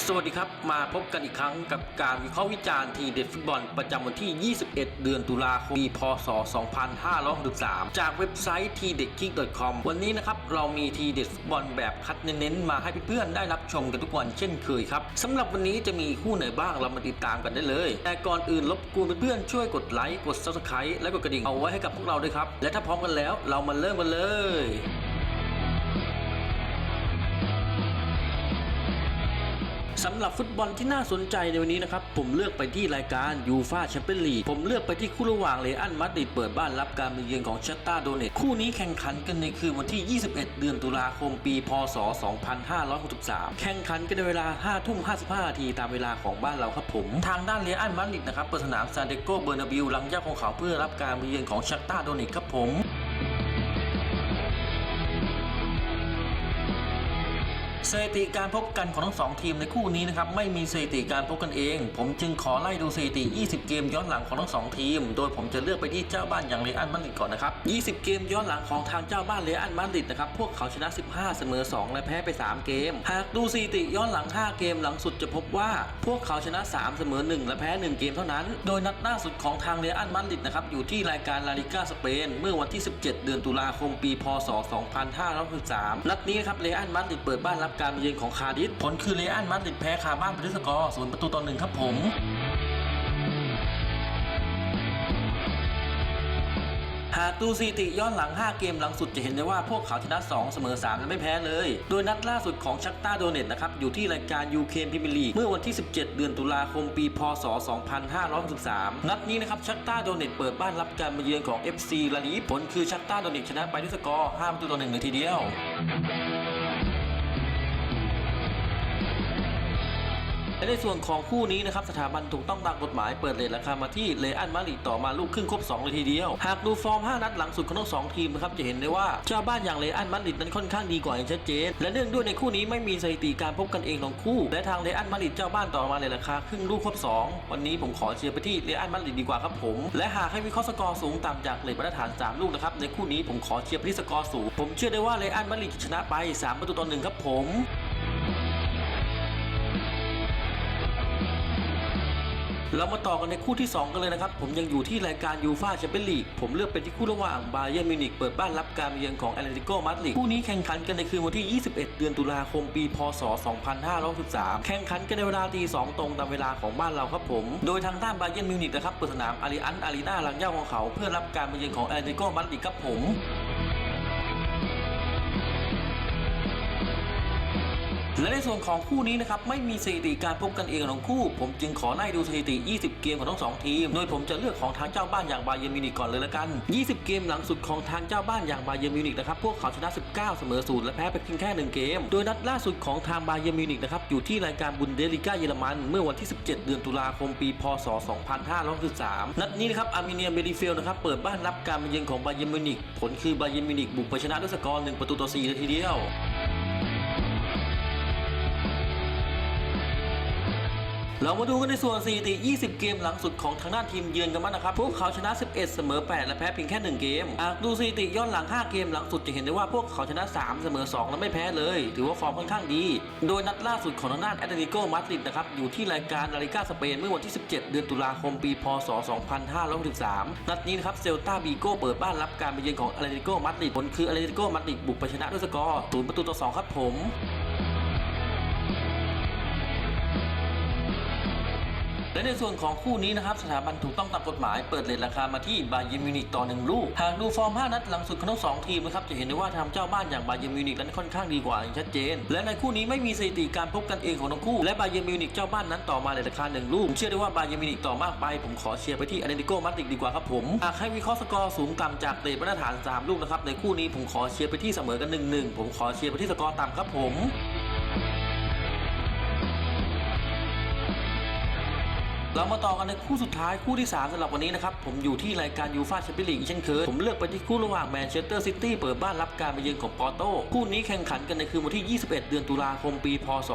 สวัสดีครับ มาพบกันอีกครั้งกับการวิเคราะห์วิจารณ์ทีเด็ดฟุตบอลประจำวันที่ 21 เดือนตุลาคมปีพศ 2563 จากเว็บไซต์ t d e c k i c k c o m วันนี้นะครับ เรามีทีเด็ดฟุตบอลแบบคัดเน้นๆ มาให้เพื่อนๆ ได้รับชมกันทุกวันเช่นเคยครับสำหรับวันนี้จะมีคู่ไหนบ้างเรามาติดตามกันได้เลย แต่ก่อนอื่นรบกวนเพื่อนๆช่วยกดไลค์กด subscribe และกดกระดิ่งเอาไว้ให้กับพวกเราด้วยครับและถ้าพร้อมกันแล้วเรามาเริ่มกันเลย สำหรับฟุตบอลที่น่าสนใจในวันนี้นะครับ ผมเลือกไปที่รายการยูฟาแชมเปี้ยนลีกผมเลือกไปที่คู่ระหว่างเรอัลมาดริดเปิดบ้านรับการมาเยือนของเชตตาโดเนตคู่นี้แข่งขันกันในคืนวันที่ 21 เดือนตุลาคมปี พศ 2563 แข่งขันกันในเวลา 5 ทุ่ม 55นาทีตามเวลาของบ้านเราครับผม ทางด้านเรอัลมาดริดนะครับเปิดสนามซานเดโกเบอร์นาบิลหลังยาของเขาเพื่อรับการมาเยือนของเชตตาโดเนตครับผม สถิติการพบกันของทั้งสองทีมในคู่นี้นะครับไม่มีสถิติการพบกันเอง ผมจึงขอไล่ดูสถิติ 20 เกมย้อนหลังของทั้งสองทีม โดยผมจะเลือกไปที่เจ้าบ้านอย่างเรอัลมาดริดก่อนนะครับ 20 เกมย้อนหลังของทางเจ้าบ้านเรอัลมาดริดนะครับพวกเขาชนะ 15 เสมอ 2 และแพ้ไป 3 เกม หากดูสถิติย้อนหลัง 5 เกมหลังสุดจะพบว่า พวกเขาชนะ 3 เสมอ 1 และแพ้ 1 เกมเท่านั้น โดยนัดล่าสุดของทางเรอัลมาดริดนะครับอยู่ที่รายการลาลิก้าสเปนเมื่อวันที่ 17 เดือนตุลาคมปี พศ 2563 นัดนี้นะครับเรอัลมาดริดเปิดบ้านรับการมาเยือนของคาร์ดิฟผลคือเรอัลมาดริดแพ้คาบ้านไปด้วยสกอร์ศูนย์ประตูต่อหนึ่งครับผมหากดูสถิติย้อนหลัง 5 เกมหลังสุดจะเห็นได้ว่าพวกเขาชนะ 2 เสมอ 3 และไม่แพ้เลย โดยนัดล่าสุดของชักตาโดเนตนะครับ อยู่ที่รายการยูเคนพรีเมียร์ลีเมื่อวันที่ 17 เดือนตุลาคมปีพศ 2563 นัดนี้นะครับ ชักตาโดเนตเปิดบ้านรับการมาเยือนของ FC ลาลีผลคือชักตาโดเนตชนะไปด้วยสกอร์ 5 ประตูต่อ1เลยทีเดียว และในส่วนของคู่นี้นะครับสถาบันถูกต้องตามกฎหมายเปิดเลทราคามาที่เลอันมาริต่อมาลูกครึ่งครบ2เลยทีเดียว หากดูฟอร์ม 5 นัดหลังสุดของทั้งสองทีมนะครับจะเห็นได้ว่าเจ้าบ้านอย่างเลอันมาริดนั้นค่อนข้างดีกว่าอย่างชัดเจน และเนื่องด้วยในคู่นี้ไม่มีสถิติการพบกันเองของคู่ และทางเลอันมาริดเจ้าบ้านต่อมาเลยราคาครึ่งลูกครบ 2 วันนี้ผมขอเชียร์ไปที่เลอันมาริดดีกว่าครับผม และหากให้วิเคราะห์สกอร์สูงต่ำจากเลทมาตรฐาน 3 ลูกนะครับในคู่นี้ผมขอเชียร์ไปที่สกอร์สูงผมเชื่อได้ว่าเลอันมาริดจะชนะไป3ประตูต่อหนึ่งครับผม เรามาต่อกันในคู่ที่ 2 กันเลยนะครับ ผมยังอยู่ที่รายการยูฟาแชมเปี้ยนลีกผมเลือกเป็นที่คู่ระหว่างบาเยร์นมิวนิกเปิดบ้านรับการเยือนของแอตเลติโกมาดริดคู่นี้แข่งขันกันในคืนวันที่ 21 เดือนตุลาคมปีพศ 2563แข่งขันกันในเวลาตี2ตรงตามเวลาของบ้านเราครับผม โดยทางด้านบาเยร์นมิวนิกนะครับเปิดสนามอาริอันอารีนาลังย่าของเขา เพื่อรับการมาเยือนของแอตเลติโกมาดริดครับผม และในส่วนของคู่นี้นะครับไม่มีสถิติการพบกันเองของคู่ ผมจึงขอไล่ดูสถิติ 20 เกมของทั้งสองทีม โดยผมจะเลือกของทางเจ้าบ้านอย่างบาเยร์มิวนิกก่อนเลยละกัน 20 เกมหลังสุดของทางเจ้าบ้านอย่างบาเยร์มิวนิกนะครับพวกเขาชนะ 19 เสมอศูนย์และแพ้ไปเพียงแค่ 1 เกม โดยนัดล่าสุดของทางบาเยร์มิวนิกนะครับอยู่ที่รายการบุนเดลิก้าเยอรมันเมื่อวันที่ 17 เดือนตุลาคมปี พศ 2563 นัดนี้นะครับอาร์เมเนียเบริเฟลนะครับเปิดบ้านรับการมาเยือนของบาเยร์มิวนิกผลคือบาเยร์มิวนิกบุกไปชนะด้วยสกอร์1ประตูต่อ4เลยทีเดียว เรามาดูกันในส่วนสถิติ 20 เกมหลังสุดของทางด้านทีมเยือนกันบ้างนะครับ พวกเขาชนะ 11 เสมอ 8 และแพ้เพียงแค่ 1 เกม หากดูสถิติย้อนหลัง 5 เกมหลังสุดจะเห็นได้ว่าพวกเขาชนะ 3 เสมอ 2 และไม่แพ้เลย ถือว่าฟอร์มค่อนข้างดี โดยนัดล่าสุดของทางด้านแอตเลติโกมาดริดนะครับ อยู่ที่รายการลาลิก้าสเปนเมื่อวันที่ 17 เดือนตุลาคมปี พศ 2563 นัดนี้นะครับเซลตาบีโกเปิดบ้านรับการไปเยือนของแอตเลติโกมาดริดผลคือแอตเลติโกมาดริดบุกไปชนะด้วยสกอร์0ประตูต่อ2ครับผม และในส่วนของคู่นี้นะครับสถาบันถูกต้องตามกฎหมายเปิดเลทราคามาที่บาเยร์นมิวนิกต่อหนึ่งลูกหากดูฟอร์ม 5 นัดหลังสุดของทั้งสองทีมนะครับจะเห็นได้ว่าทางเจ้าบ้านอย่างบาเยร์นมิวนิกนั้นค่อนข้างดีกว่าอย่างชัดเจน และในคู่นี้ไม่มีสถิติการพบกันเองของทั้งคู่และบาเยร์นมิวนิกเจ้าบ้านนั้นต่อมาเลทราคาหนึ่งลูกผมเชื่อได้ว่าบาเยร์นมิวนิกต่อมากไป ผมขอเชียร์ไปที่อเนติโกมาดริดดีกว่าครับผมหากให้วิเคราะห์สกอร์สูงต่ำจากเลทมาตรฐานสามลูกนะครับในคู่นี้ผมขอเชียร์ไปที่เสมอกันหนึ่งหนึ่งผมขอเชียร์ไปที่สกอร์ต่ำครับผม เรามาต่อกันในคู่สุดท้ายคู่ที่ 3สำหรับวันนี้นะครับผมอยู่ที่รายการยูฟาแชมเปี้ยนลีกเช่นเคยผมเลือกไปที่คู่ระหว่างแมนเชสเตอร์ซิตี้เปิดบ้านรับการมาเยือนของปอร์โตคู่นี้แข่งขันกันในคืนวันที่ 21 เดือนตุลาคมปีพศ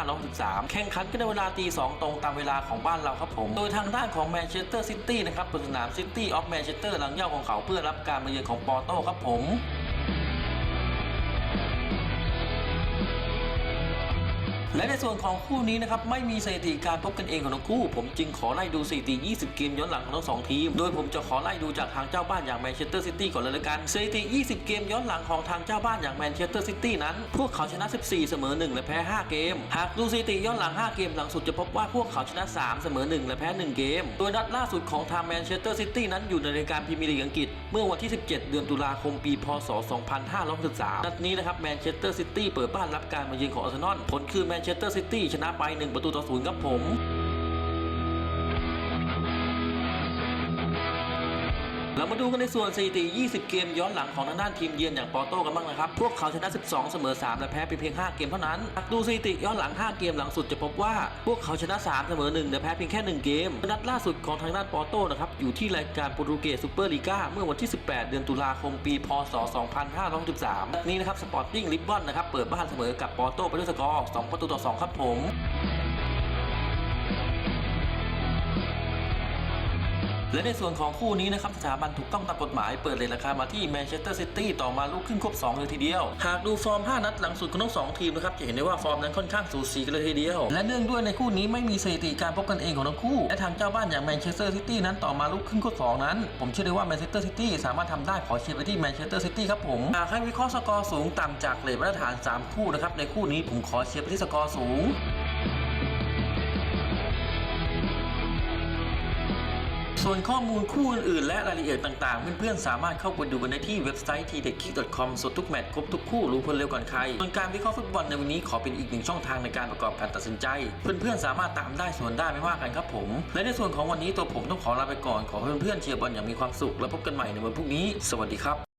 2563 แข่งขันกันในเวลาตี2ตรงตามเวลาของบ้านเราครับผม โดยทางด้านของแมนเชสเตอร์ซิตี้นะครับเปิดสนามซิตี้ออฟแมนเชสเตอร์หลังเย่าของเขาเพื่อรับการมาเยือนของปอร์โตครับผม และในส่วนของคู่นี้นะครับไม่มีสถิติการพบกันเองของทั้งคู่ ผมจึงขอไล่ดูสถิติ 20 เกมย้อนหลังของทั้งสองทีม โดยผมจะขอไล่ดูจากทางเจ้าบ้านอย่างแมนเชสเตอร์ซิตี้ก่อนเลยละกันสถิติ 20 เกมย้อนหลังของทางเจ้าบ้านอย่างแมนเชสเตอร์ซิตี้นั้น พวกเขาชนะ 14 เสมอ 1 และแพ้ 5 เกม หากดูสถิติย้อนหลัง 5 เกมหลังสุดจะพบว่าพวกเขาชนะ 3 เสมอ 1 และแพ้ 1 เกม โดยนัดล่าสุดของทางแมนเชสเตอร์ซิตี้นั้นอยู่ในรายการพรีเมียร์ลีกอังกฤษ เมื่อวันที่ 17 เดือนตุลาคมปี พศ 2563นัดนี้นะครับแมนเชสเตอร์ซิตี้เปิดบ้านรับการมาเยือนของอาร์เซนอลผลคือแมนเชสเตอร์ซิตี้ชนะไป 1 ประตูต่อศูนย์ครับผม เรามาดูกันในส่วนสถิติ 20 เกมย้อนหลังของทางด้านทีมเยือนอย่างปอร์โต้กันบ้างนะครับ พวกเขาชนะ 12 เสมอ 3 และแพ้ไปเพียง 5 เกมเท่านั้นหากดูสถิติย้อนหลัง 5 เกมหลังสุดจะพบว่าพวกเขาชนะ 3 เสมอ 1 และแพ้เพียงแค่ 1 เกม นัดล่าสุดของทางด้านปอร์โต้นะครับอยู่ที่รายการโปรตุเกสซูเปอร์ลีกาเมื่อวันที่ 18 เดือนตุลาคมปี พศ 2563นัดนี้นะครับสปอร์ติ้งลิสบอนนะครับเปิดบ้านเสมอกับปอร์โต้ไปด้วยสกอร์ 2 ประตูต่อ 2 ครับผม และในส่วนของคู่นี้นะครับสถาบันถูกต้องตามกฎหมายเปิดเลยราคามาที่แมนเชสเตอร์ซิตี้ต่อมาลูกครึ่งครบ2เลยทีเดียว หากดูฟอร์ม 5 นัดหลังสุดของทั้งสองทีมนะครับจะเห็นได้ว่าฟอร์มนั้นค่อนข้างสูสีกันเลยทีเดียว และเนื่องด้วยในคู่นี้ไม่มีสถิติการพบกันเองของทั้งคู่ และทางเจ้าบ้านอย่างแมนเชสเตอร์ซิตี้นั้นต่อมาลูกครึ่งครบ2นั้น ผมเชื่อได้ว่าแมนเชสเตอร์ซิตี้สามารถทำได้ขอเชียร์ไปที่แมนเชสเตอร์ซิตี้ครับผมหากให้วิเคราะห์สกอร์สูงต่ำจากเรทมาตรฐานสามคู่นะครับในคู่นี้ผมขอเชียร์ไปที่สกอร์สูง ส่วนข้อมูลคู่อื่นๆ และรายละเอียดต่างๆ เพื่อนๆ สามารถเข้าไปดูกันได้ที่เว็บไซต์ t d e k i c k c o m สดทุกแมตช์ครบทุกคู่รู้ผลเร็วก่อนใคร ส่วนการวิเคราะห์ฟุตบอลในวันนี้ขอเป็นอีกหนึ่งช่องทางในการประกอบการตัดสินใจ เพื่อนๆ สามารถตามได้ส่วนได้ไม่ว่ากันครับผม และในส่วนของวันนี้ตัวผมต้องขอลาไปก่อนขอให้เพื่อนๆเชียร์บอลอย่างมีความสุข และพบกันใหม่ในวันพรุ่งนี้ สวัสดีครับ